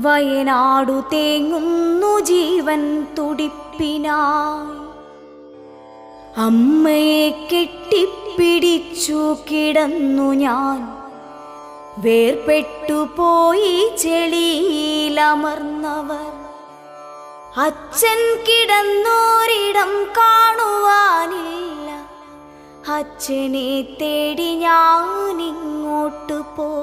വയനാടു തേങ്ങുന്നു ജീവൻ തുടിപ്പിനായി. അമ്മയെ കെട്ടിപ്പിടിച്ചു കിടന്നു ഞാൻ. വേർപെട്ടു പോയി ചെളിയിലമർന്നവർ. അച്ഛൻ കിടന്നോരിടം കാണുവാനില്ല. അച്ഛനെ തേടി ഞാൻ ഇങ്ങോട്ട് പോയി